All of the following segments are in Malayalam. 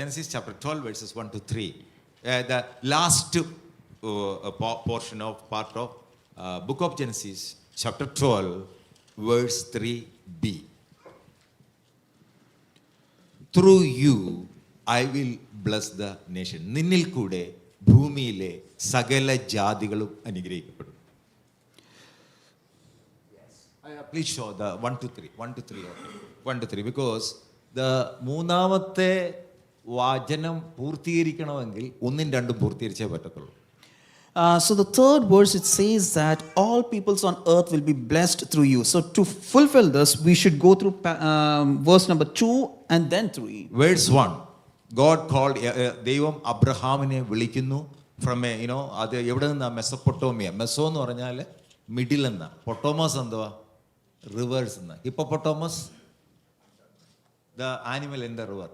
Genesis chapter 12, verses 1 to 3. Uh, the last uh, uh, po- portion of part of uh, book of Genesis, chapter 12, verse 3b. Through you, I will bless the nation. നിന്നിൽ കൂടെ ഭൂമിയിലെ സകല ജാതികളും അനുഗ്രഹിക്കപ്പെടും Uh, please show the 1 to 3 1 to 3 okay. 1 to 3 because the മൂന്നാമത്തെ വചനം പൂർത്തീകരിക്കണമെങ്കിൽ ഒന്നും രണ്ടും പൂർത്തീകരിച്ചേ പറ്റത്തുള്ളൂ. Uh, so the third verse it says that all peoples on earth will be blessed through you. So to fulfill this, we should go through number um, verse number two and then three. Verse one God called ദൈവം അബ്രഹാമിനെ വിളിക്കുന്നു. ഫ്രം എ യുനോ അത് എവിടെ നിന്നാണ് മെസ്സപ്പൊട്ടോമിയ. മെസ്സോ എന്ന് പറഞ്ഞാൽ മിഡിൽ എന്ന പൊട്ടോമസ് എന്തുവാ? റിവേഴ്സ് എന്ന hippopotamus the animal in the river.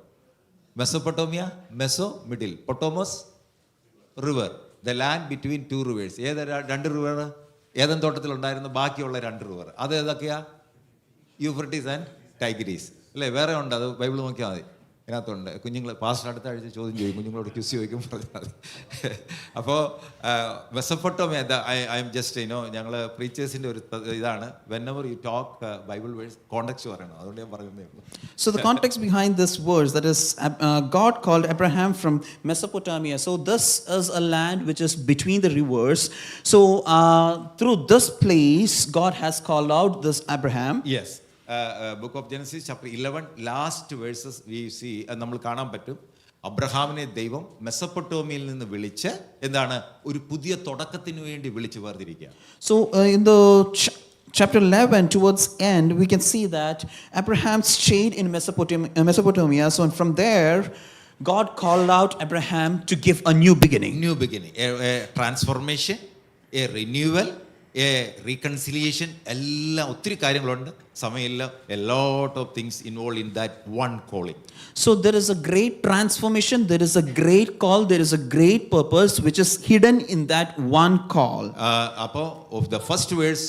Mesopotamia meso middle potamus river the land between two rivers ഏത് രണ്ട് റിവർ ഏതൻ തോട്ടത്തിലുണ്ടായിരുന്ന ബാക്കിയുള്ള രണ്ട് റിവർ അത് ഏതൊക്കെയാ? യൂഫ്രട്ടീസ് ആൻഡ് ടൈഗ്രീസ് അല്ലേ? വേറെ ഉണ്ട്. അത് ബൈബിൾ നോക്കിയാൽ മതി. ഇതിനകത്തുണ്ട് കുഞ്ഞുങ്ങൾ പാസ്റ്റ് അടുത്ത ആഴ്ച ചോദ്യം ചെയ്യും കുഞ്ഞുങ്ങളോട് ക്യൂസ് ചോദിക്കും പറഞ്ഞാൽ മതി അപ്പോൾ വെസപ്പൊട്ടോമേ ഐ എം ജസ്റ്റ് ഇനോ ഞങ്ങൾ പ്രീച്ചേഴ്സിൻ്റെ ഒരു ത- ഇതാണ് whenever you talk Bible verse context പറയണം അതുകൊണ്ട് ഞാൻ പറയുന്നേ ഉള്ളൂ So the context behind this verse that is uh, God called Abraham from Mesopotamia. So this is a land which is between the rivers. So uh, through this place, God has called out this Abraham. Yes Book of Genesis chapter eleven last verses we see നമ്മൾ കാണാൻ പറ്റും അബ്രഹാമിനെ ദൈവം മെസ്സപ്പൊട്ടോമിയിൽ നിന്ന് വിളിച്ച് എന്താണ് ഒരു പുതിയ തുടക്കത്തിന് വേണ്ടി വിളിച്ച് വേർതിരിക്കുക So uh, in the ch- chapter 11 towards end, we can see that Abraham stayed in Mesopotamia. uh, Mesopotamia. So from there, God called out Abraham to give a new beginning. New beginning a transformation a renewal a reconciliation എല്ലാം ഒത്തിരി കാര്യങ്ങളുണ്ട് സമയമില്ല a lot of things involve in that one calling So there is a great transformation, there is a great call, there is a great purpose which is hidden in that one call. അപ്പോൾ ഓഫ് ദ ഫസ്റ്റ് വേഴ്സ്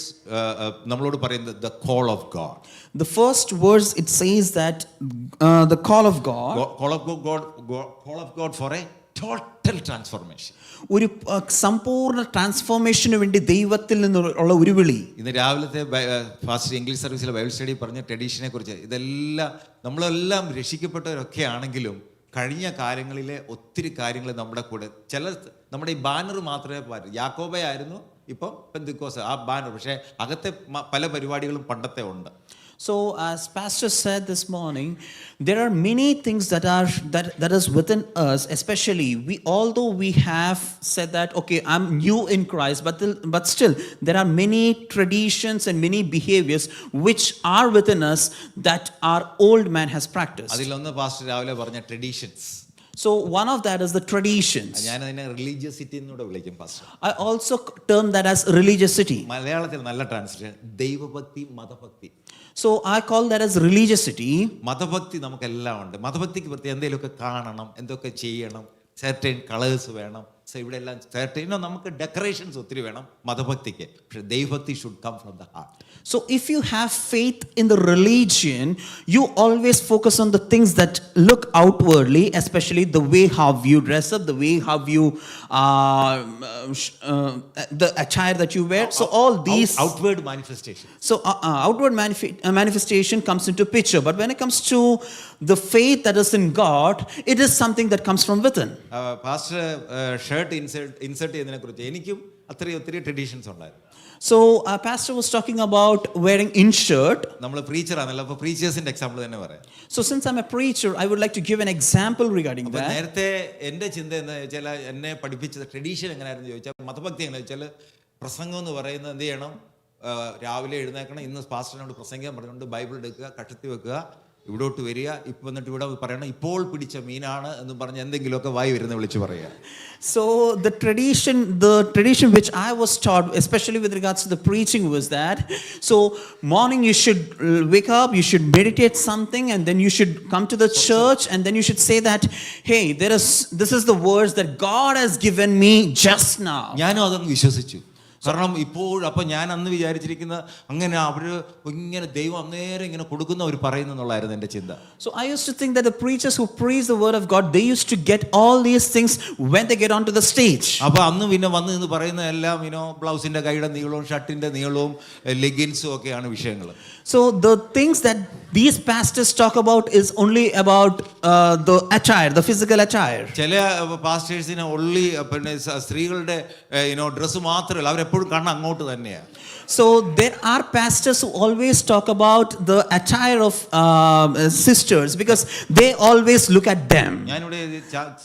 നമ്മളോട് പറയുന്നത് the call of God The first verse it says that uh, the call of God, call of God call of God for a total transformation ഒരു സമ്പൂർണ ട്രാൻസ്ഫോർമേഷന് വേണ്ടി ദൈവത്തിൽ നിന്നുള്ള ഒരു വിളി ഇന്ന് രാവിലത്തെ ഫാസ്റ്റ് ഇംഗ്ലീഷ് സർവീസിലെ ബൈബിൾ സ്റ്റഡി പറഞ്ഞ ട്രഡീഷനെ കുറിച്ച് ഇതെല്ലാം നമ്മളെല്ലാം രക്ഷിക്കപ്പെട്ടവരൊക്കെ ആണെങ്കിലും കഴിഞ്ഞ കാര്യങ്ങളിലെ ഒത്തിരി കാര്യങ്ങൾ നമ്മുടെ കൂടെ ചില നമ്മുടെ ഈ ബാനർ മാത്രമേ പാറ്റൂ യാക്കോബയായിരുന്നു ഇപ്പം പെന്തിക്കോസ് ആ ബാനർ. പക്ഷേ അകത്തെ പല പരിപാടികളും പണ്ടത്തെ ഉണ്ട്. So, as Pastor said this morning, there are many things that are that, that is within us. Especially, we although we have said that okay, I'm new in Christ, but the, but still there are many traditions and many behaviors which are within us that our old man has practiced. അതിലൊന്ന് പാസ്റ്റർ രാവിലെ പറഞ്ഞ traditions So, one of that is the traditions. ഞാൻ അതിനെ റിലീജിയസിറ്റി എന്നൂടെ വിളിക്കും pastor I also term that as religiosity. മലയാളത്തിൽ നല്ല ട്രാൻസ്ലേഷൻ ദൈവഭക്തി മതഭക്തി So, I call that as religiosity. മതഭക്തി നമുക്കെല്ലാം ഉണ്ട് മതഭക്തിക്ക് പ്രത്യേകം എന്തെങ്കിലുമൊക്കെ കാണണം എന്തൊക്കെ ചെയ്യണം സെർട്ടൈൻ കളേഴ്സ് വേണം സോ ഇവിടെ എല്ലാം സെർട്ടൈൻ നമുക്ക് ഡെക്കറേഷൻസ് ഒത്തിരി വേണം മതഭക്തിക്ക് പക്ഷെ ദൈവഭക്തി should come from the heart So, if you have faith in the religion, you always focus on the things that look outwardly, especially the way how you dress up, the way how you, uh, sh- uh, the attire that you wear. So, all these. Outward manifestation So, uh, uh, outward manife- uh, manifestation comes into picture, but when it comes to the faith that is in God, it is something that comes from within. Pastor shirt insert insert ചെയ്യുന്നതിനെ കുറിച്ച് എനിക്കും അത്രയും ഒത്തിരി ട്രഡീഷൻസ് ഉണ്ടായിരുന്നു so pastor was talking about about in shirt shirt. നമ്മൾ പ്രീച്ചർ ആണല്ലോ അപ്പോൾ പ്രീച്ചേഴ്സിന്റെ എക്സാമ്പിൾ തന്നെ പറയാം so since I'm a preacher I would like to give an example regarding that. നേരത്തെ എന്റെ ചിന്ത എന്ന് വെച്ചാൽ എന്നെ പഠിപ്പിച്ചത് ട്രഡീഷൻ എങ്ങനെയായിരുന്നു ചോദിച്ചാൽ മതഭക്തി എങ്ങനെ വെച്ചാൽ പ്രസംഗം എന്ന് പറയുന്നത് എന്ത് ചെയ്യണം രാവിലെ എഴുന്നേക്കണം ഇന്ന് പാസ്റ്ററിനോട് പ്രസംഗം പറഞ്ഞുകൊണ്ട് ബൈബിൾ എടുക്കുക കഷത്തി വെക്കുക ഇവിടോട്ട് വരിക ഇപ്പം വന്നിട്ട് ഇവിടെ പറയണം ഇപ്പോൾ പിടിച്ച മീനാണ് എന്ന് പറഞ്ഞ് എന്തെങ്കിലുമൊക്കെ വായി വരുന്ന വിളിച്ച് പറയുക so the tradition which I was taught, especially with regards to the preaching, was that so morning you should uh, wake up, you should meditate something, and then you should come to the church, and then you should say that, hey, there is this is the words that God has given me just now. ഞാനും അതങ്ങ് വിശ്വസിച്ചു കാരണം ഇപ്പോഴും അപ്പം ഞാൻ അന്ന് വിചാരിച്ചിരിക്കുന്ന അങ്ങനെ അവർ ഇങ്ങനെ ദൈവം അന്നേരം ഇങ്ങനെ കൊടുക്കുന്ന അവർ പറയുന്നു എന്നുള്ളായിരുന്നു എന്റെ ചിന്ത. So I used to think the preachers who who the word of God God, they to get all these things when when get on to the stage അപ്പോൾ അന്ന് പിന്നെ വന്ന് നിന്ന് പറയുന്ന എല്ലാം ഇനോ ബ്ലൗസിന്റെ കൈയുടെ നീളവും ഷർട്ടിന്റെ നീളവും ലെഗിൻസും ഒക്കെയാണ് വിഷയങ്ങൾ So the things that these pastors talk about is only about uh, the attire, the physical attire. ചില പാസ്റ്റേഴ്സിന് ഒള്ളി പിന്നെ സ്ത്രീകളുടെ ഡ്രസ്സ് മാത്രമല്ല അവരെപ്പോഴും കണ്ണ് അങ്ങോട്ട് തന്നെയാണ് So there are pastors who always talk about the attire of um, sisters because they always look at them. ഞാനിവിടെ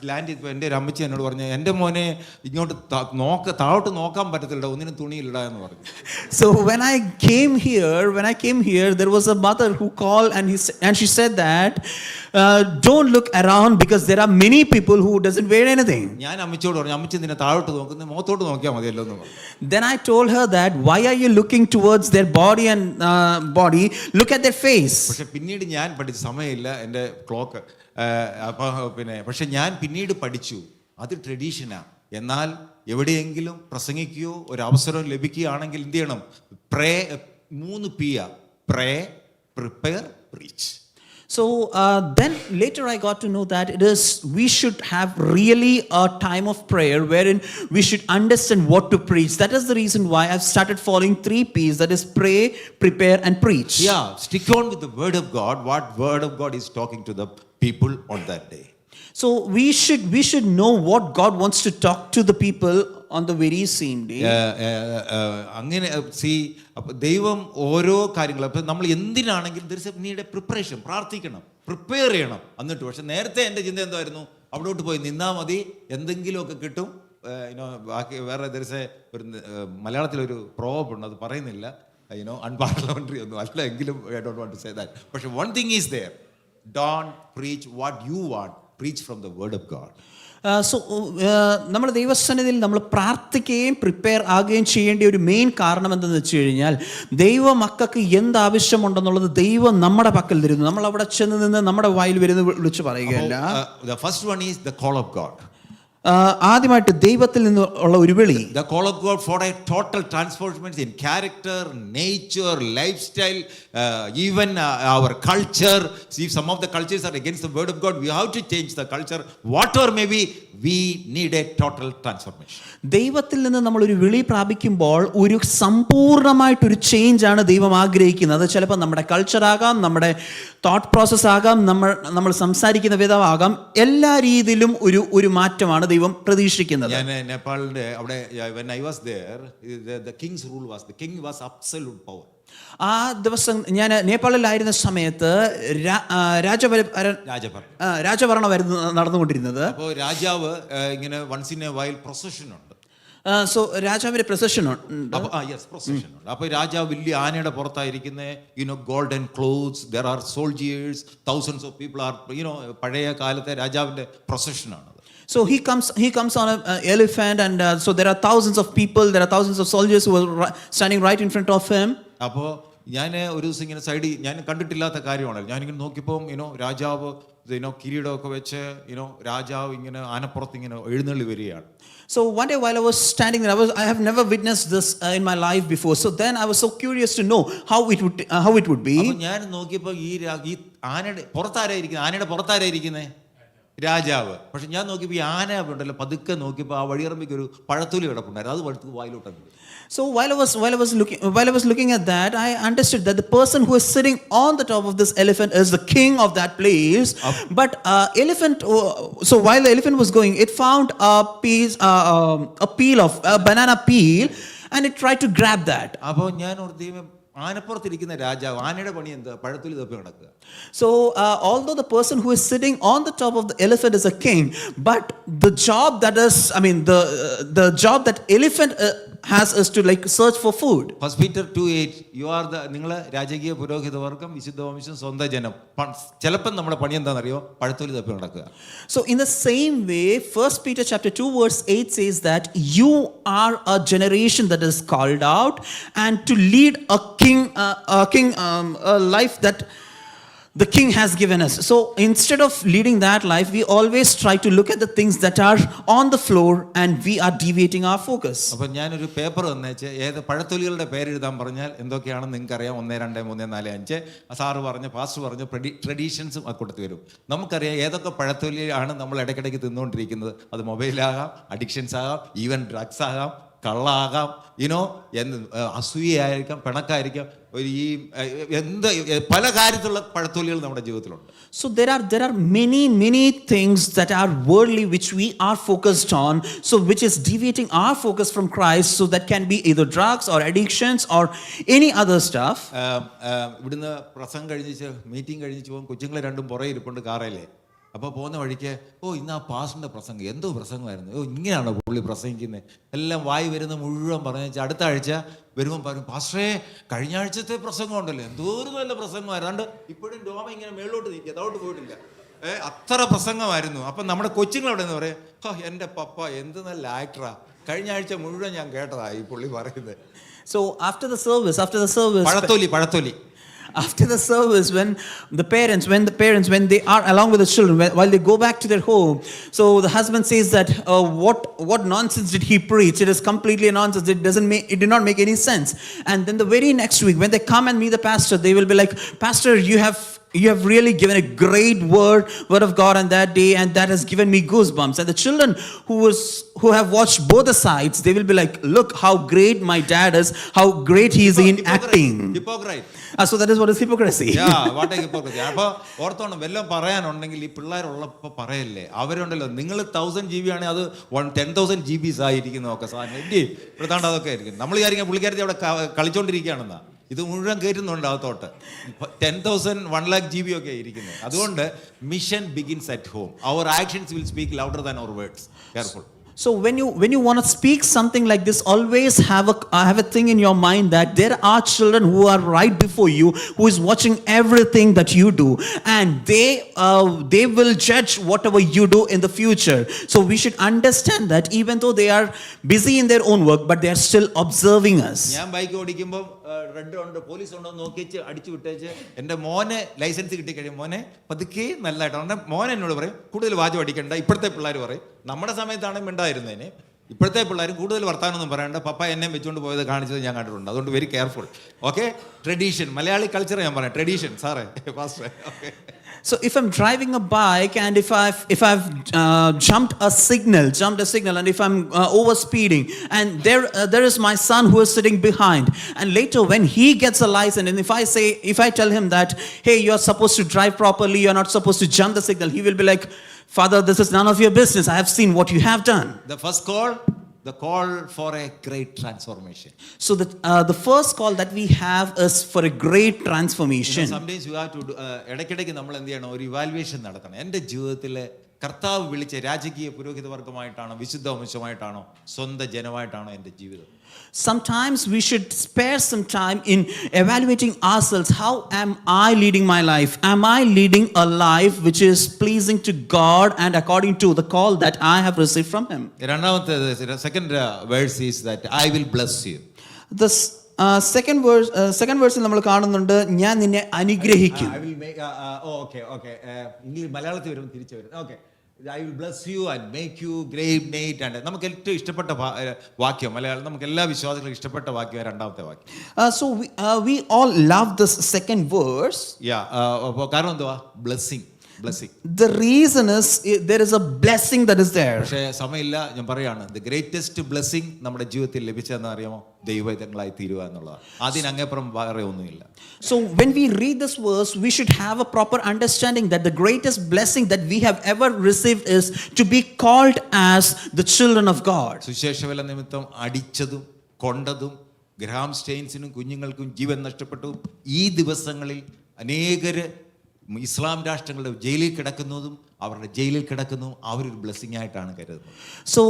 ലാൻഡ് ചെയ്തപ്പോൾ എൻ്റെ ഒരു അമ്മച്ചി എന്നോട് പറഞ്ഞു എൻ്റെ മോനെ ഇങ്ങോട്ട് ത- നോക്ക താഴോട്ട് നോക്കാൻ പറ്റത്തില്ല ഒന്നിനും തുണിയില്ല എന്ന് പറഞ്ഞു So when I came here, when I came here, there was a mother who called and he sa- and she said that uh, don't look around because there are many people who doesn't wear anything. ഞാൻ അമ്മച്ചിയോട് പറഞ്ഞു അമ്മച്ചി നിന്നെ താഴോട്ട് നോക്കുന്നത് മുഖത്തോട്ട് നോക്കിയാൽ മതിയല്ലോ എന്ന് പറഞ്ഞു Then I told her that why are you looking towards their body and uh, body? Look at their face. പക്ഷെ പിന്നീട് ഞാൻ പഠിച്ച സമയമില്ല എന്റെ ക്ലോക്ക് അപ്പോൾ പിന്നെ പക്ഷെ ഞാൻ പിന്നീട് പഠിച്ചു അത് ട്രഡീഷനാണ് എന്നാൽ എവിടെയെങ്കിലും പ്രസംഗിക്കുകയോ ഒരു അവസരം ലഭിക്കുകയാണെങ്കിൽ എന്ത് ചെയ്യണം പ്രേ മൂന്ന് Piya pray prepare preach So uh, then later I got to know that it is we should have really a time of prayer wherein we should understand what to preach. That is the reason why I've started following three P's that is pray, prepare, and preach. Yeah, stick on with the word of God, what word of God is talking to the people on that day. So we should we should know what God wants to talk to the people on the very same day. ഏഹ്, അങ്ങനെ സി അപ്പൊ ദൈവം ഓരോ കാര്യങ്ങളും അപ്പൊ നമ്മൾ എന്തിനാണെങ്കിലും ദർ ഇസ് നീഡ് പ്രിപ്പറേഷൻ പ്രാർത്ഥിക്കണം പ്രിപ്പയർ ചെയ്യണം എന്നിട്ട്. പക്ഷെ നേരത്തെ എന്റെ ചിന്ത എന്തായിരുന്നു? അവിടോട്ട് പോയി നിന്നാൽ മതി എന്തെങ്കിലുമൊക്കെ കിട്ടും. ഇനോ ബാക്കി വേറെ ദർസെ ഒരു മലയാളത്തിലൊരു പ്രോബ് ഉണ്ട് അത് പറയുന്നില്ല. ഇനോ അൺപാർലമെന്ററി ഒന്നും അല്ല എങ്കിലും I don't want to say that പക്ഷെ one thing is there don't preach what you want preach from the word of God so നമ്മൾ ദൈവസന്നിധിയിൽ നമ്മൾ പ്രാർത്ഥിക്കുകയും പ്രിപ്പയർ ആകുകയും ചെയ്യേണ്ട ഒരു മെയിൻ കാരണം എന്തെന്ന് വെച്ച് കഴിഞ്ഞാൽ ദൈവ മക്കൾക്ക് എന്ത് ആവശ്യമുണ്ടെന്നുള്ളത് ദൈവം നമ്മുടെ പക്കൽ തരുന്നു. നമ്മൾ അവിടെ ചെന്ന് നിന്ന് നമ്മുടെ വായിൽ വരുന്ന വിളിച്ച് പറയുകയല്ല. First one is the call of God ആദ്യമായിട്ട് ദൈവത്തിൽ നിന്ന് ഉള്ള ഒരു വിളി the call of God for a total transformation in character nature, lifestyle, style even our culture. See, some of the cultures are against the word of God. We have to change the culture. Whatever may be, we need a total transformation. ദൈവത്തിൽ നിന്ന് നമ്മൾ ഒരു വിളി പ്രാപിക്കുമ്പോൾ ഒരു സമ്പൂർണമായിട്ടൊരു ചേഞ്ച് ആണ് ദൈവം ആഗ്രഹിക്കുന്നത് അത് ചിലപ്പോൾ നമ്മുടെ കൾച്ചർ ആകാം നമ്മുടെ തോട്ട് പ്രോസസ് ആകാം നമ്മൾ നമ്മൾ സംസാരിക്കുന്ന വിധമാകാം എല്ലാ രീതിയിലും ഒരു ഒരു മാറ്റമാണ് ദൈവം പ്രതീക്ഷിക്കുന്നത്. ഞാൻ നേപ്പാളിന്റെ അവിടെ when I was there the kings rule was the king was absolute power ആ ദിവസം ഞാൻ നേപ്പാളിലായിരുന്ന സമയത്ത് രാ- ആ, രാജഭര രാജഭരണം. രാജഭരണമായിരുന്നു നടന്നുകൊണ്ടിരുന്നത്. അപ്പോൾ രാജാവ് ഇങ്ങനെ once in a while procession ഉണ്ട്. സോ രാജാവിന്റെ പ്രൊസഷൻ ഉണ്ട് അപ്പൊ ആ യെസ് പ്രൊസഷൻ ഉണ്ട്. അപ്പൊ രാജാവ് വലിയ ആനയുടെ പുറത്തായിരിക്കുന്ന. You know golden clothes there are soldiers thousands of people are you know പഴയ കാലത്തെ രാജാവിന്റെ പ്രൊസഷനാണ് So he comes, he comes on an elephant, and uh, so there are thousands of people, there are thousands of soldiers who are standing right in front of him. അപ്പോൾ ഞാൻ ഒരു ദിവസം ഇങ്ങനെ സൈഡിൽ ഞാൻ കണ്ടിട്ടില്ലാത്ത കാര്യമാണ്. ഞാനിങ്ങനെ നോക്കിയപ്പോൾ യുനോ രാജാവ് യുനോ കിരീടമൊക്കെ വെച്ച് യുനോ രാജാവ് ഇങ്ങനെ ആനപ്പുറത്ത് ഇങ്ങനെ എഴുന്നള്ളി വരികയാണ് So one day while I was standing there, I was I have never witnessed this uh, in my life before. So then I was so curious to know how it would uh, how it would be. ഞാൻ നോക്കിയപ്പോൾ ഈ ആനയുടെ പുറത്താരായിരിക്കുന്നത് ആനയുടെ പുറത്താരായിരിക്കുന്നേ രാജാവ് പക്ഷെ ഞാൻ നോക്കിയപ്പോൾ ഈ ആന ഉണ്ടല്ലോ പതുക്കെ നോക്കിയപ്പോൾ ആ വഴിയറമ്പിക്ക് ഒരു പഴത്തൊലി കിടപ്പുണ്ടായിരുന്നു അത് പഴുത്ത് വായിലോട്ടങ്ങ് So while I was while I was looking while I was looking at that, I understood that the person who is sitting on the top of this elephant is the king of that place. But uh, elephant. Uh, so while the elephant was going, it found a piece, uh, um, a peel of a banana peel, and it tried to grab that. അപ്പോൾ ഞാൻ ഓർത്ത് ദൈവമേ, ആനപ്പുറത്തിരിക്കുന്ന രാജാവ് ആനയുടെ പണി എന്താ പഴത്തൊലി തപ്പി കിടക്കുക So, uh, although the person who is sitting on the top of the elephant is a king, but the job that is, I mean, the uh, the job that elephant uh, has is to like search for food. First Peter two eight you are the നിങ്ങൾ രാജകീയ പുരോഹിത വർഗം വിശുദ്ധ വംശം സ്വന്തം ജനം പ- ചിലപ്പം നമ്മുടെ പണി എന്താണെന്നറിയോ പഴത്തൊലി തപ്പി നടക്കുക So, in the same way, First Peter chapter two verse eight says that you are a generation that is called out, and to lead a king, uh, a king, um, a life that the king has given us. So instead of leading that life, we always try to look at the things that are on the floor and we are deviating our focus. അപ്പം ഞാനൊരു പേപ്പർ തന്നേച്ച് ഏത് പഴത്തൊലികളുടെ പേരെഴുതാൻ പറഞ്ഞാൽ എന്തൊക്കെയാണെന്ന് നിങ്ങൾക്കറിയാം ഒന്ന് രണ്ട് മൂന്ന് നാല് അഞ്ച് സാറ് പറഞ്ഞ് പാസ്റ്റർ പറഞ്ഞ് ട്രഡീഷൻസും അക്കൂട്ടത്തിൽ വരും നമുക്കറിയാം ഏതൊക്കെ പഴത്തൊലിയാണ് നമ്മൾ ഇടയ്ക്കിടയ്ക്ക് തിന്നുകൊണ്ടിരിക്കുന്നത് അത് മൊബൈലാകാം അഡിക്ഷൻസ് ആകാം ഈവൻ ഡ്രഗ്സ് ആകാം കള്ളാകാം യുനോ എന്ത് അസൂയായിരിക്കാം പിണക്കായിരിക്കാം ഒരു ഈ എന്ത് പല കാര്യത്തിലുള്ള പഴത്തൊലികൾ നമ്മുടെ ജീവിതത്തിലുണ്ട് So there are there are many many things that are worldly which we are focused on. So which is deviating our focus from Christ. So that can be either drugs or addictions or any other stuff. ആം, ആം, ഇവിടുന്ന് പ്രസംഗം കഴിഞ്ഞിച്ച് മീറ്റിംഗ് കഴിഞ്ഞിച്ച് പോകും കൊച്ചുങ്ങളെ രണ്ടും പുറകെ ഇരിപ്പുണ്ട് കാറയിലെ അപ്പോൾ പോകുന്ന വഴിക്ക് ഓ ഇന്ന് ആ പാസ്റ്ററിന്റെ പ്രസംഗം എന്തോ പ്രസംഗമായിരുന്നു. ഓ ഇങ്ങനെയാണോ പുള്ളി പ്രസംഗിക്കുന്നത് എല്ലാം വായി വരുന്ന മുഴുവൻ പറഞ്ഞു വെച്ചാൽ അടുത്ത ആഴ്ച വരുമ്പോൾ പറഞ്ഞു പാസ്റ്ററേ കഴിഞ്ഞ ആഴ്ചത്തെ പ്രസംഗം ഉണ്ടല്ലോ. എന്തോ ഒരു നല്ല പ്രസംഗമായിരുന്നു. അതുകൊണ്ട് ഇപ്പോഴും രോമ ഇങ്ങനെ മേളോട്ട് നിൽക്കുക അതോട്ട് പോയിട്ടില്ല. ഏ അത്ര പ്രസംഗമായിരുന്നു. അപ്പം നമ്മുടെ കൊച്ചുങ്ങൾ അവിടെ നിന്ന് പറയും ഹോ എന്റെ പപ്പ എന്ത് നല്ല ആക്ടറാ കഴിഞ്ഞ ആഴ്ച മുഴുവൻ ഞാൻ കേട്ടതാ ഈ പുള്ളി പറയുന്നത് so after the service after the service പഴത്തൊലി പഴത്തൊലി. After the service when the parents when the parents when they are along with the children while they go back to their home so the husband says that uh, what what nonsense did he preach? It is completely nonsense. It doesn't make it did not make any sense. And then the very next week when they come and meet the pastor they will be like pastor you have you have really given a great word word of god on that day and that has given me goosebumps and the children who was who have watched both the sides they will be like look how great my dad is how great he is in acting hypocrite Ah, so that is what is hypocrisy. വാട്ടെ ഹിപ്പോക്രസി അപ്പൊ ഓർത്തോണം വല്ലതും പറയാനുണ്ടെങ്കിൽ ഈ പിള്ളേരുള്ളപ്പോ പറയല്ലേ അവരുണ്ടല്ലോ നിങ്ങൾ തൗസൻഡ് ജി ബി ആണെങ്കിൽ അത് one ten thousand G Bs ആയിരിക്കുന്നതൊക്കെ സാധനം ഇല്ലേ ഇപ്പോഴത്താണ്ട് അതൊക്കെ ആയിരിക്കും നമ്മൾ വിചാരിക്കാം പുള്ളിക്കാരത്തി അവിടെ കളിച്ചോണ്ടിരിക്കുകയാണെന്നാ ഇത് മുഴുവൻ കയറ്റുന്നുണ്ട് അകത്തോട്ട് ten thousand one lakh G B ഒക്കെ ഇരിക്കുന്നത് അതുകൊണ്ട് mission begins at home our actions will speak louder than our words careful So when you when you want to speak something like this, always have a uh, have a thing in your mind that there are children who are right before you who is watching everything that you do, and they uh, they will judge whatever you do in the future. So we should understand that even though they are busy in their own work, but they are still observing us. Red ഉണ്ട് പോലീസ് ഉണ്ടോ എന്ന് നോക്കിച്ച് അടിച്ചു വിട്ടേച്ച്. എന്റെ മോനെ ലൈസൻസ് കിട്ടിക്കഴിയും മോനെ പതുക്കെ നല്ലതായിട്ട് അവന്റെ മോൻ എന്നോട് പറയും കൂടുതൽ വാചം അടിക്കണ്ട. ഇപ്പോഴത്തെ പിള്ളേർ പറയും നമ്മുടെ സമയത്താണ് മിണ്ടായിരുന്നതിന് ഇപ്പോഴത്തെ പിള്ളേരും കൂടുതൽ വർത്താനൊന്നും പറയണ്ട. പപ്പ എന്നെ വെച്ചുകൊണ്ട് പോയത് കാണിച്ചത് ഞാൻ കണ്ടിട്ടുണ്ട്. അതുകൊണ്ട് very careful okay tradition Malayali culture ഞാൻ പറയാം. ട്രഡീഷൻ സാറേ fast okay So if I'm driving a bike and if I've, if I've uh, jumped a signal, jumped a signal, and if I'm uh, overspeeding, and there, uh, there is my son who is sitting behind, and later when he gets a license, and if I say, if I tell him that, hey, you're supposed to drive properly, you're not supposed to jump the signal, he will be like, Father, this is none of your business. I have seen what you have done. The first call, the call for a great transformation So the uh, the first call that we have is for a great transformation. Sometimes you have to ഇടയ്ക്കിടയ്ക്ക് നമ്മൾ എന്ത് ചെയ്യണം? ഒരു ഇവാലുവേഷൻ നടത്തണം. എന്റെ ജീവിതത്തിലെ കർത്താവ് വിളിച്ച രാജകീയ പുരോഹിത വർഗമായിട്ടാണോ വിശുദ്ധ വംശമായിട്ടാണോ സ്വന്തം ജനമായിട്ടാണോ എന്റെ ജീവിതം Sometimes we should spare some time in evaluating ourselves. How am I leading my life? Am I leading a life which is pleasing to God and according to the call that I have received from Him? രണ്ടാമത്തെ second verse is that I will bless you. The uh, verse, uh, second verse നമ്മൾ കാണുന്നുണ്ട് ഞാൻ നിന്നെ അനുഗ്രഹിക്കും okay. മലയാളത്തിൽ വരും തിരിച്ചു വരും okay I will bless you and make you great നെയ്റ്റ് and നമുക്ക് ഏറ്റവും ഇഷ്ടപ്പെട്ട വാക്യം മലയാളം നമുക്ക് എല്ലാ വിശ്വാസികളും ഇഷ്ടപ്പെട്ട വാക്യം രണ്ടാമത്തെ വാക്യം. So we we, love we second love this second verse. യാ അപ്പോൾ കാരണം എന്തുവാ? Blessing Blessing The reason is eh, there is a blessing that is there. പക്ഷേ സമയമില്ല ഞാൻ പറയാണ് ദ ഗ്രേറ്റസ്റ്റ് ബ്ലെസ്സിങ് നമ്മുടെ ജീവിതത്തിൽ ലഭിച്ചതെന്ന് അറിയാമോ ദൈവങ്ങളായി തീരുക എന്നുള്ളതാണ് അതിനങ്ങപ്പുറം വേറെ ഒന്നുമില്ല So when we read this verse, we should have a proper understanding that the greatest blessing that we have ever received is to be called as the children of God. സുശേഷവല നിമിത്തം അടിച്ചതും കൊണ്ടതും ഗ്രാം സ്റ്റെയിൻസിനും കുഞ്ഞുങ്ങൾക്കും ജീവൻ നഷ്ടപ്പെട്ടു ഈ ദിവസങ്ങളിൽ അനേകര് ഇസ്ലാം രാഷ്ട്രങ്ങളുടെ ജയിലിൽ കിടക്കുന്നതും അവരുടെ ജയിലിൽ കിടക്കുന്നു. ആ ഒരു ബ്ലെസ്സിംഗ് ആയിട്ടാണ് കരുതുന്നത്. So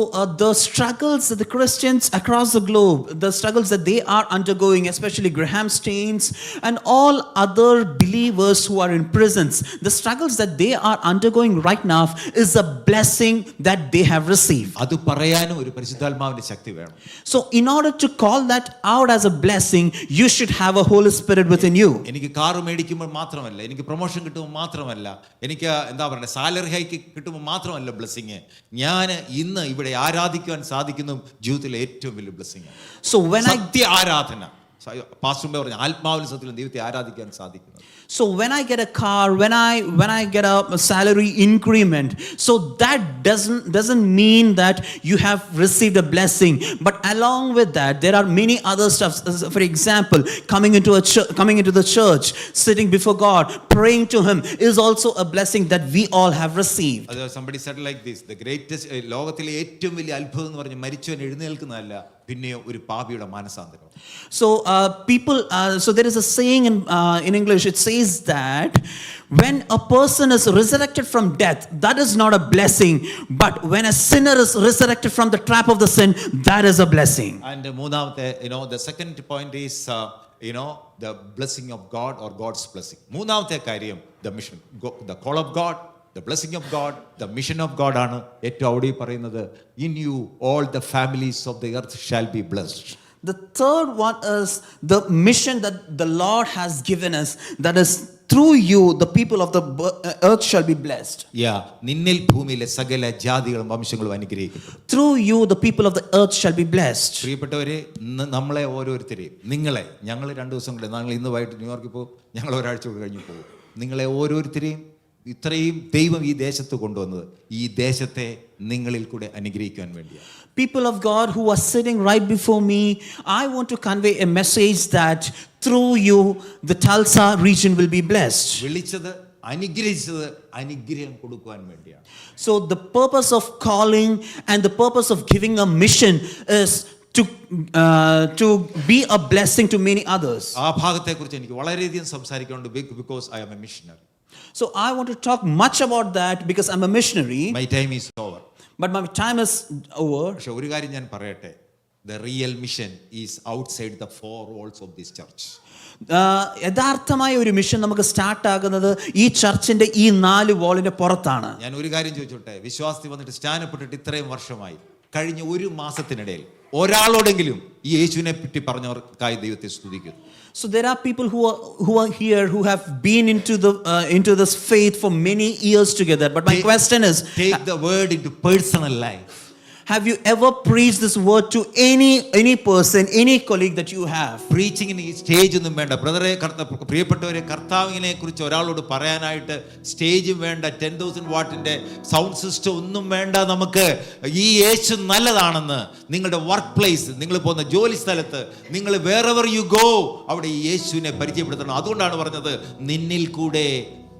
the struggles the Christians across the globe the struggles the they are undergoing especially Graham Staines and all other believers who are in presence the struggles the they are undergoing right now is a blessing that they have receive അത് പറയാനും ഒരു പരിശുദ്ധാത്മാവിന്റെ ശക്തി വേണം. So in order to call that out as a blessing you should have a Holy Spirit within you എനിക്ക് കാർ മേടിക്കുമ്പോൾ മാത്രമല്ല എനിക്ക് പ്രൊമോഷൻ കിട്ടുമ്പോൾ മാത്രമല്ല എനിക്ക് എന്താ പറയുക സാലറി ഹൈക്ക് കിട്ടുമ്പോൾ മാത്രമല്ല ബ്ലെസ്സിങ് ഞാൻ ഇന്ന് ഇവിടെ ആരാധിക്കുവാൻ സാധിക്കുന്നതും ജീവിതത്തിലെ ഏറ്റവും വലിയ ബ്ലെസ്സിങ് സോ സത്യ ആരാധന പാസ്റ്റർ പറഞ്ഞു ആത്മാവിലും സത്യത്തിലും ദൈവത്തെ ആരാധിക്കാൻ സാധിക്കുന്നത് so when I get a car, when I when I get a salary increment, so that doesn't doesn't mean that you have received a blessing. But along with that, there are many other stuff. For example, coming into a church, coming into the church, sitting before God, praying to Him is also a blessing that we all have received. അത് somebody said like this the greatest ലോകത്തിലെ ഏറ്റവും വലിയ അത്ഭുതം എന്ന് പറഞ്ഞ് മരിച്ചവൻ എഴുന്നേൽക്കുന്നതല്ല പിന്നെയോ ഒരു പാപിയുടെ മാനസാന്തരം So uh, people, uh, so there is a saying in uh, in English. It says that when a person is resurrected from death, that is not a blessing. But when a sinner is resurrected from the trap of the sin, that is a blessing. And മൂന്നാമത്തെ you know the second point is you know the blessing of God or God's blessing മൂന്നാമത്തെ കാര്യം the mission the call of God the blessing of God the mission of God ആണ് ഏറ്റവും അവിടെ പറയുന്നത് in you all the families of the earth shall be blessed The third one is the mission that the Lord has given us. That is through you, the people of the uh, earth shall be blessed. Yeah നിന്നിൽ ഭൂമിയിലെ സകല ജാതികളും വംശങ്ങളും അനുഗ്രഹിക്കും. Through you, the people of the earth shall be blessed. പ്രിയപ്പെട്ടവരെ നമ്മളെ ഓരോരുത്തരെയും നിങ്ങളെ ഞങ്ങൾ രണ്ട് ദിവസം കൂടെ ഞങ്ങൾ ഇന്ന് വൈകിട്ട് ന്യൂയോർക്കിൽ പോകും ഞങ്ങൾ ഒരാഴ്ച കൂടി കഴിഞ്ഞ് പോകും നിങ്ങളെ ഓരോരുത്തരെയും ഇത്രയും ദൈവം ഈ ദേശത്ത് കൊണ്ടുവന്നത് ഈ ദേശത്തെ നിങ്ങളിൽ കൂടെ അനുഗ്രഹിക്കാൻ വേണ്ടിയാണ് People of God who are sitting right before me, I want to convey a message that through you, the Tulsa region will be blessed. വിളിച്ചത് അനുഗ്രഹിച്ചത് അനുഗ്രഹം കൊടുക്കുവാൻ വേണ്ടിയാണ് So, the purpose of calling and the purpose of giving a mission is to, uh, to be a blessing to many others. ആ ഭാഗത്തെക്കുറിച്ച് എനിക്ക് വളരെയധികം സംസാരിക്കാനുണ്ട് because I am a missionary So, I want to talk much about that because I'm a missionary, my time is over but my time is over. പക്ഷെ ഒരു കാര്യം ഞാൻ പറയട്ടെ. The real mission is outside the four walls of this church Uh, യഥാർത്ഥമായ ഒരു മിഷൻ നമുക്ക് സ്റ്റാർട്ട് ആകുന്നത് ഈ ചർച്ചിന്റെ ഈ നാല് വോളിന്റെ പുറത്താണ്. ഞാൻ ഒരു കാര്യം ചോദിച്ചോട്ടെ? വിശ്വാസത്തിൽ വന്നിട്ട് സ്റ്റാനപ്പെട്ടിട്ട് ഇത്രയും വർഷമായി. കഴിഞ്ഞ ഒരു മാസത്തിനിടയിൽ ഒരാളോടെങ്കിലും ഈ യേശുവിനെ പറ്റി പറഞ്ഞവർക്കായി ദൈവത്തെ സ്തുതിക്കുന്നു So there are people who are who are here who have been into the uh, into this faith for many years together. But my Take- question is, take the word into personal personal life you ever preach this word to any any person any colleague that you have പ്രീച്ചിങ്ങിന് ഈ സ്റ്റേജ് ഒന്നും വേണ്ട. ബ്രദറെ കർത്ത പ്രിയപ്പെട്ടവരെ കർത്താവിനെ കുറിച്ച് ഒരാളോട് പറയാനായിട്ട് സ്റ്റേജും വേണ്ട. ടെൻ തൗസൻഡ് വാട്ടിന്റെ സൗണ്ട് സിസ്റ്റം ഒന്നും വേണ്ട നമുക്ക്. ഈ യേശു നല്ലതാണെന്ന് നിങ്ങളുടെ വർക്ക് പ്ലേസ് നിങ്ങൾ പോകുന്ന ജോലി സ്ഥലത്ത് നിങ്ങൾ വേറെവർ യു ഗോ അവിടെ ഈ യേശുവിനെ പരിചയപ്പെടുത്തണം. അതുകൊണ്ടാണ് പറഞ്ഞത് നിന്നിൽ കൂടെ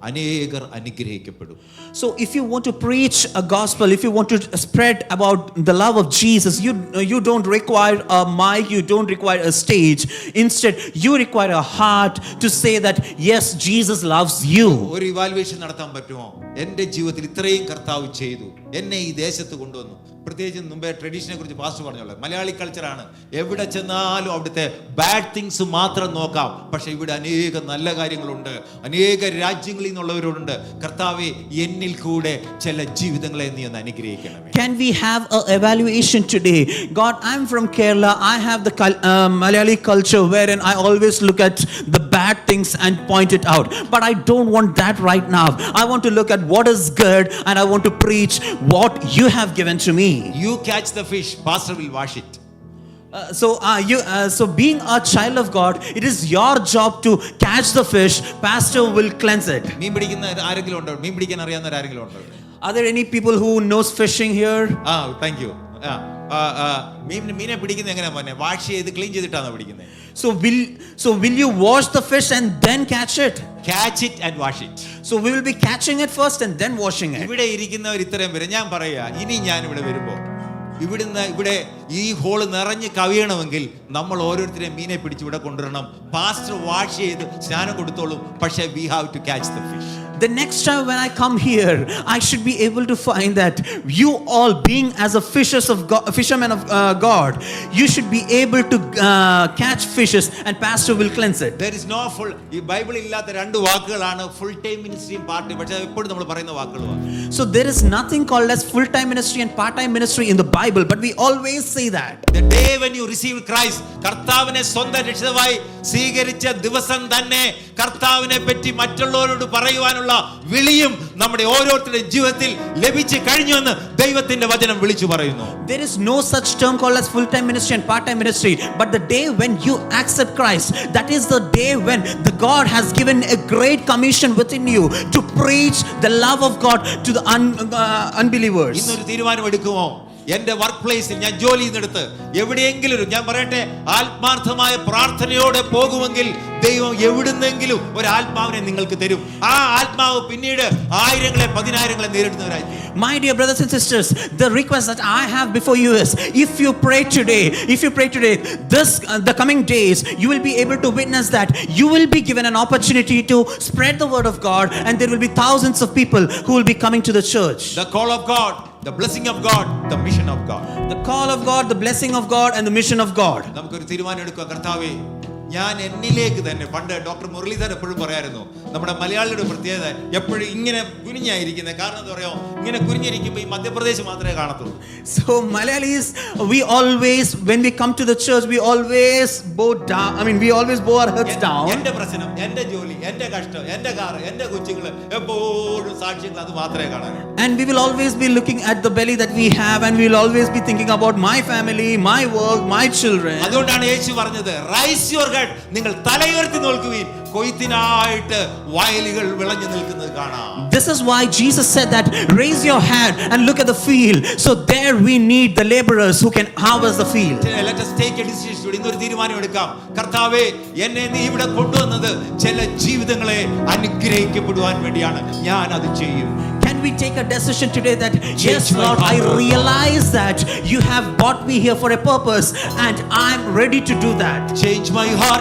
അനേകർ അനുഗ്രഹിക്കപ്പെടും so if you want to preach a gospel if you want to spread about the love of Jesus, you you don't require a mic, you don't require a stage. Instead, you require a heart to say that yes, Jesus loves you. ഒരു ഇവാലുവേഷൻ നടത്താൻ പറ്റുമോ എന്റെ ജീവിതത്തിൽ ഇത്രയും കർത്താവ് ചെയ്തു എന്നെ ഈ ദേശത്ത് കൊണ്ടുവന്നു പ്രത്യേകിച്ച് മുമ്പേ ട്രഡീഷനെ കുറിച്ച് പാസ്റ്റ് പറഞ്ഞോളെ മലയാളി കൾച്ചറാണ് എവിടെ ചെന്നാലും അവിടുത്തെ ബാഡ് തിങ്സ് മാത്രം നോക്കാം പക്ഷെ ഇവിടെ അനേക നല്ല കാര്യങ്ങളുണ്ട് അനേക രാജ്യങ്ങളിൽ നിന്നുള്ളവരുണ്ട് കർത്താവെ എന്നിൽ കൂടെ ചില ജീവിതങ്ങളെ നീ ഒന്ന് the Kal- uh, Malayali culture wherein I always look at the bad things and point it out. But I don't want that right now. I want to look at what is good and I want to preach what you have given to me. You catch the fish pastor will wash it Uh, so, uh, you, uh, so being a child of God, it is your job to catch the fish. Pastor will cleanse it. മീൻ പിടിക്കുന്ന ആരെങ്കിലും ഉണ്ടോ മീൻ പിടിക്കാൻ അറിയാവുന്ന ആരെങ്കിലും ഉണ്ടോ Are there any people who knows fishing here? ആ താങ്ക് യു ആ ആ, ആ, മീൻ മീനെ പിടിക്കുന്നത് എങ്ങനെയാ മോനെ വാഷ് ചെയ്ത് ക്ലീൻ ചെയ്തിട്ടാണോ പിടിക്കുന്നത് So will so will you wash the fish and then catch it? Catch it and wash it So we will be catching it first and then washing it. ഇവിടെ ഇരിക്കുന്നവർ ഇത്രയും പേര് ഞാൻ പറയാ ഇനി ഞാൻ ഇവിടെ വരുമ്പോ ഇവിടുന്ന് ഇവിടെ ഈ ഹോള് നിറഞ്ഞ് കവിയണമെങ്കിൽ നമ്മൾ ഓരോരുത്തരെയും മീനെ പിടിച്ച് ഇവിടെ കൊണ്ടുവരണം പാസ്റ്റർ വാഷ് ചെയ്ത് സ്നാനം കൊടുത്തോളും പക്ഷേ we have to catch the fish the next time when I come here, I should be able to find that you all, being as a fishers of God, fishermen of uh, God, you should be able to uh, catch fishes, and Pastor will cleanse it. There is no full ഈ ബൈബിളിൽ ഇല്ലാത്ത രണ്ട് വാക്കുകളാണ് ഫുൾ ടൈം മിനിസ്ട്രിയും പാർട്ട് ടൈം പക്ഷേ എപ്പോഴും നമ്മൾ പറയുന്ന വാക്കുകളാണ് So there is nothing called as full-time ministry and part-time ministry in the Bible, but we always say that. The day when you receive Christ, കർത്താവിനെ സ്വന്തം രക്ഷിതമായി സ്വീകരിച്ച ദിവസം തന്നെ കർത്താവിനെ പറ്റി മറ്റുള്ളവരോട് പറയുവാനുള്ള വിളിയും നമ്മുടെ ഓരോരുത്തരുടെ ജീവിതത്തിൽ ലഭിച്ചു കഴിഞ്ഞു എന്ന് ദൈവത്തിന്റെ വചനം വിളിച്ചു പറയുന്നു There is no such term called as full-time ministry and part-time ministry, but the day when you accept Christ, that is the day when the God has given a great commission within you to preach the love of God to the un- uh, unbelievers. ഇന്നൊരു തീരുമാനം എടുക്കുമോ എന്റെ വർക്ക് പ്ലേസിൽ ഞാൻ ജോലി ചെയ്യുന്നിടത്ത് എവിടെയെങ്കിലും ഒരു ഞാൻ പറയട്ടെ ആത്മാർത്ഥമായ പ്രാർത്ഥനയോടെ പോകുമെങ്കിൽ ദൈവം എവിടുന്നെങ്കിലും ഒരു ആത്മാവിനെ നിങ്ങൾക്ക് തരും ആ ആത്മാവ് പിന്നീട് ആയിരങ്ങളെ പതിനായിരങ്ങളെ നേരിടുന്നവരായിരിക്കും My dear brothers and sisters, the request that I have before you is if you pray today, if you pray today, this uh, the coming days, you will be able to witness that you will be given an opportunity to spread the word of God, and there will be thousands of people who will be coming to the church. The call of God, the blessing of God, the mission of God. The call of God, the blessing of God, and the mission of God. നമുക്കൊരു തീരുമാനം എടുക്കുക കർത്താവേ ഞാൻ എന്നിലേക്ക് തന്നെ പണ്ട് ഡോക്ടർ മുരളീധർ എപ്പോഴും പറയായിരുന്നു നമ്മുടെ മലയാളിയുടെ പ്രത്യേകത എപ്പോഴും ഇങ്ങനെ കുനിഞ്ഞായിരിക്കുന്നത് കാരണം എന്താ പറയുക ഇങ്ങനെ കുനിഞ്ഞിരിക്കുമ്പോൾ ഈ മധ്യപ്രദേശ് മാത്രമേ കാണത്തുള്ളൂ So Malayalis, we always, when we come to the church, we always bow down. I mean, we always bow our heads N- down. എന്റെ പ്രശ്നം എന്റെ ജോലി എന്റെ കഷ്ടം എന്റെ കാർ എന്റെ കൊച്ചുങ്ങള് എപ്പോഴും സാക്ഷ്യങ്ങൾ അത് മാത്രമേ കാണാനുള്ളൂ And we will always be looking at the belly that we have, and we will always be thinking about my family, my work, my children. അതുകൊണ്ടാണ് യേശു പറഞ്ഞത് റൈസ് യുവർ ഹെഡ് നിങ്ങൾ തലയുയർത്തി നോക്കുവീൻ കൊയ്ത്തിനായിട്ട് വയലുകൾ വിളഞ്ഞു നിൽക്കുന്നത് കാണാം This is why Jesus said that raise your hand and look at the field. So there we need the laborers who can harvest the field. Let us take a decision. ഇന്നൊരു തീരുമാനം എടുക്കാം കർത്താവേ എന്നെ നീ ഇവിടെ കൊണ്ടുവന്നത് ചില ജീവിതങ്ങളെ അനുഗ്രഹിക്കപ്പെടുവാൻ വേണ്ടിയാണ് ഞാൻ അത് ചെയ്യും we take a decision today that, yes, Lord, I realize that you have brought me here for a purpose and I'm ready to do that. Change my heart.